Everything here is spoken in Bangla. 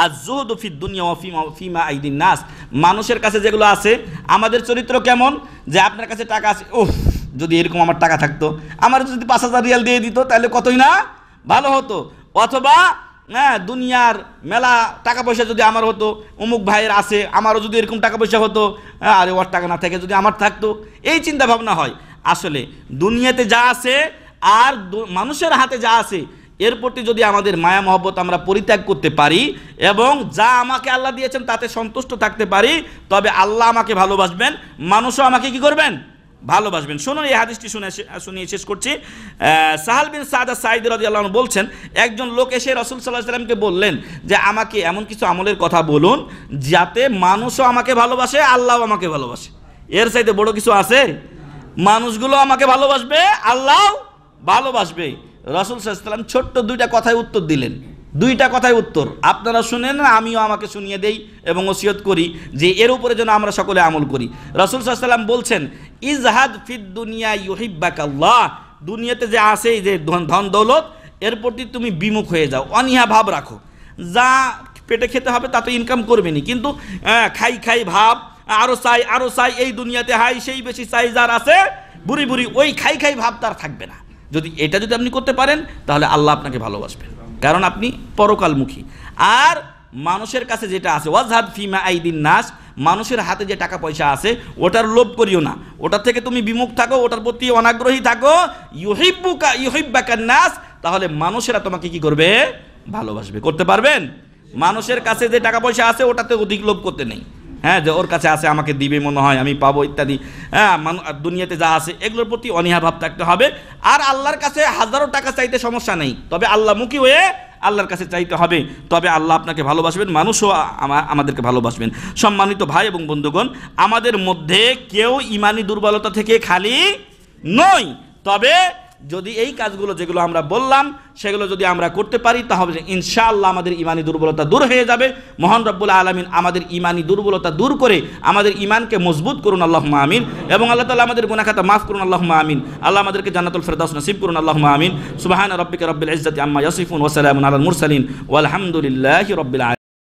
আর জুহুদ ফিদ দুনিয়া ফিমা ফিমা আইদিন নাস। মানুষের কাছে যেগুলো আছে আমাদের চরিত্র কেমন? যে আপনার কাছে টাকা আছে ওহ যদি এরকম আমার টাকা থাকতো আমার যদি পাঁচ হাজার রিয়াল দিয়ে দিত তাহলে কতই না? ভালো হতো। অথবা হ্যাঁ দুনিয়ার মেলা টাকা পয়সা যদি আমার হতো অমুক ভাইয়ের আছে আমারও যদি এরকম টাকা পয়সা হতো হ্যাঁ, আরে ওর টাকা না থাকে যদি আমার থাকতো এই চিন্তা ভাবনা হয়। আসলে দুনিয়াতে যা আছে আর মানুষের হাতে যা আছে এর প্রতি যদি আমাদের মায়া, মহব্বত আমরা পরিত্যাগ করতে পারি এবং যা আমাকে আল্লাহ দিয়েছেন তাতে সন্তুষ্ট থাকতে পারি, তবে আল্লাহ আমাকে ভালোবাসবেন, মানুষও আমাকে কি করবেন? ভালোবাসবেন। শুনুন, এই হাদিসটি শুনে শুনিয়ে শেষ করছি। সাহাল বিন সাদা সাইদ রাজি আল্লাহ বলছেন, একজন লোক এসে রসুল সাল্লাহ সাল্লামকে বললেন যে, আমাকে এমন কিছু আমলের কথা বলুন যাতে মানুষও আমাকে ভালোবাসে, আল্লাহও আমাকে ভালোবাসে। এর চাইতে বড় কিছু আছে? মানুষগুলো আমাকে ভালোবাসবে আল্লাহ ভালোবাসবে। রসুল সাল্লাম ছোট্ট দুইটা কথায় উত্তর দিলেন। দুইটা কথায় উত্তর। আপনারা শুনেন, আমিও আমাকে শুনিয়ে দেই এবং ওসিয়ত করি যে এর উপরে যেন আমরা সকলে আমল করি। রসুল সাল্লাম বলছেন, ইজহাদ ফিদ দুনিয়া ইউহিব্বাক আল্লাহ দুনিয়াতে যে আসে যে ধন দৌলত, এর প্রতি তুমি বিমুখ হয়ে যাও, অনীহা ভাব রাখো। যা পেটে খেতে হবে তা তো ইনকাম করবেনি কিন্তু খাই খাই ভাব, আরও চাই আরও চাই, এই দুনিয়াতে হাই, সেই বেশি চাই যার আছে, বুড়ি বুড়ি, ওই খাই খাই ভাব তার থাকবে না। যদি এটা যদি আপনি করতে পারেন, তাহলে আল্লাহ আপনাকে ভালোবাসবেন। কারণ আপনি পরকালমুখী। আর মানুষের কাছে যেটা আছে ওয়াজহাদ ফিমা আইদিন নাস, মানুষের হাতে যে টাকা পয়সা আছে, ওটার লোভ করিও না। ওটার থেকে তুমি বিমুখ থাকো, ওটার প্রতি অনাগ্রহী থাকো। ইউহিব্বুকা ইউহিব্বাকান নাস, তাহলে মানুষেরা তোমাকে কি করবে? ভালোবাসবে। করতে পারবেন? মানুষের কাছে যে টাকা পয়সা আছে, ওটাতে অধিক লোভ করতে নেই। হ্যাঁ যে ওর কাছে আছে, আমাকে দিবে মনে হয়, আমি পাবো ইত্যাদি। হ্যাঁ দুনিয়াতে যা আছে, এগুলোর প্রতি অনীহা ভাব থাকতে হবে। আর আল্লাহর কাছে হাজারো টাকা চাইতে সমস্যা নেই। তবে আল্লাহমুখী হয়ে আল্লাহর কাছে চাইতে হবে। তবে আল্লাহ আপনাকে ভালোবাসবেন, মানুষও আমাদেরকে ভালোবাসবেন। সম্মানিত ভাই এবং বন্ধুগণ, আমাদের মধ্যে কেউ ইমানি দুর্বলতা থেকে খালি নয়। তবে যদি এই কাজগুলো যেগুলো আমরা বললাম, সেগুলো যদি আমরা করতে পারি, তাহলে ইনশাআল্লাহ আমাদের ইমানি দুর্বলতা দূর হয়ে যাবে। মহান রব্বুল আলমিন আমাদের ইমানি দুর্বলতা দূর করে আমাদের ইমানকে মজবুত করুন আল্লাহ আমিন। এবং আল্লাহ তালা আমাদের গুনাখাতা মাফ করুন আল্লাহ আমিন। আল্লাহ আমাদেরকে জান্নাতুল ফেরদাউস নসিব করুন আল্লাহ আমিন। সুবাহান রব্বিকা রব্বিল ইজ্জাতি আম্মা ইয়াসিফুন ওয়াসালামুন আলাল মুরসালিন। ওয়ালহামদুলিল্লাহি রব্বিল